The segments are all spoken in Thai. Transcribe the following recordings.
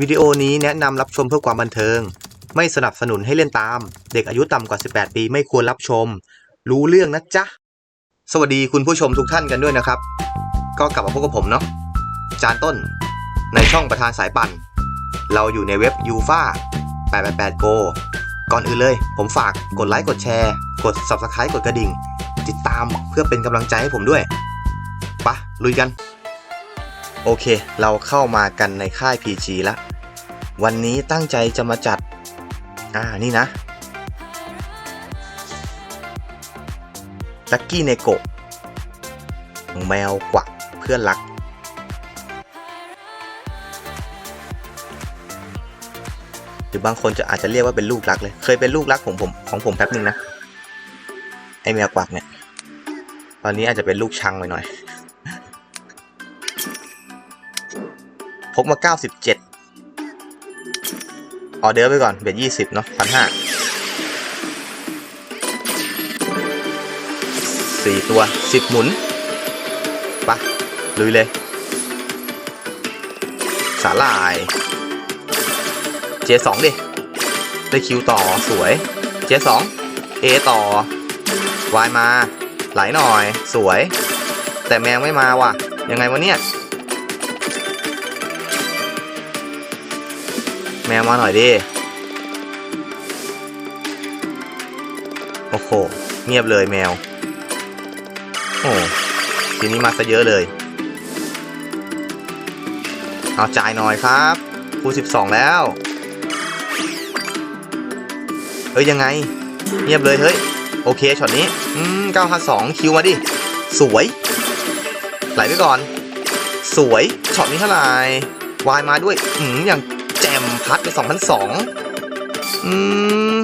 วิดีโอนี้แนะนำรับชมเพื่อความบันเทิง ไม่สนับสนุนให้เล่นตาม เด็กอายุต่ำกว่า 18 ปีไม่ควรรับชม รู้เรื่องนะจ๊ะ สวัสดีคุณผู้ชมทุกท่านกันด้วยนะครับ ก็กลับมาพบกับผมเนาะจานต้น ในช่องประธานสายปั่น เราอยู่ในเว็บ u f a 888 Go ก่อนอื่นเลย ผมฝากกดไลค์กดแชร์ กด Subscribe กดกระดิ่ง ติดตามเพื่อเป็นกำลังใจให้ผมด้วยปะลุยกัน โอเค เราเข้ามากันในค่าย PG แล้ววันนี้ตั้งใจจะมาจัด อ่า นี่นะลักกี้เนโกะแมวกวักเพื่อนรัก หรือบางคนจะอาจจะเรียกว่าเป็นลูกรักเลย เคยเป็นลูกรักของผมของผมแป๊บนึงนะ ไอแมวกวักเนี่ย ตอนนี้อาจจะเป็นลูกชังไปหน่อย พกมา 97 ออเดอร์ไปก่อน เบ็ด20 เนาะพันห้าสี่ตัว 10 หมุนปะลุยเลย สาลาย J2 ดิ ได้คิวต่อสวย J2 A ต่อ Y มา ไหลหน่อย สวย แต่แมงไม่มาว่ะ ยังไงวะเนี่ย แมวมาหน่อยดิ โอ้โห เงียบเลยแมว โอ้ทีนี้มาซะเยอะเลย เอาจ่ายหน่อยครับคู12แล้ว เฮ้ย ยังไง เงียบเลยเฮ้ย โอเคช็อตนี้ อืม952คิวมาดิ สวย ไหลไปก่อน สวยช็อตนี้เท่าไหร่วายมาด้วย อืมอย่าง จมพัดไป2,002อืม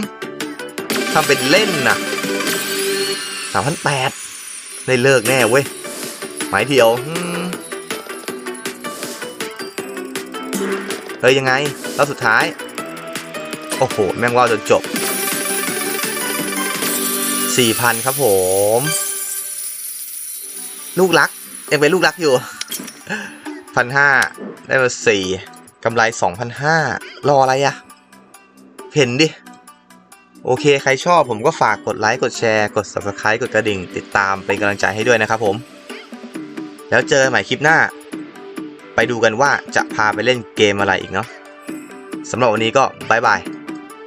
ทำเป็นเล่นนะ3,008ได้เลิกแน่เว้ยหมายเดียวเฮ้ยยังไงแล้วสุดท้าย โอ้โห แม่งว่าวจนจบสี่พันครับผม ลูกรัก ยังเป็นลูกรักอยู่พันห้าได้มาสี่ กำไรสองพันห้ารออะไรอะเห็นดิ โอเค ใครชอบผมก็ฝากกดไลค์ กดแชร์ กด subscribe กดกระดิ่ง ติดตามเป็นกำลังใจให้ด้วยนะครับผม แล้วเจอกันใหม่คลิปหน้า ไปดูกันว่าจะพาไปเล่นเกมอะไรอีกเนาะสำหรับวันนี้ก็บายบาย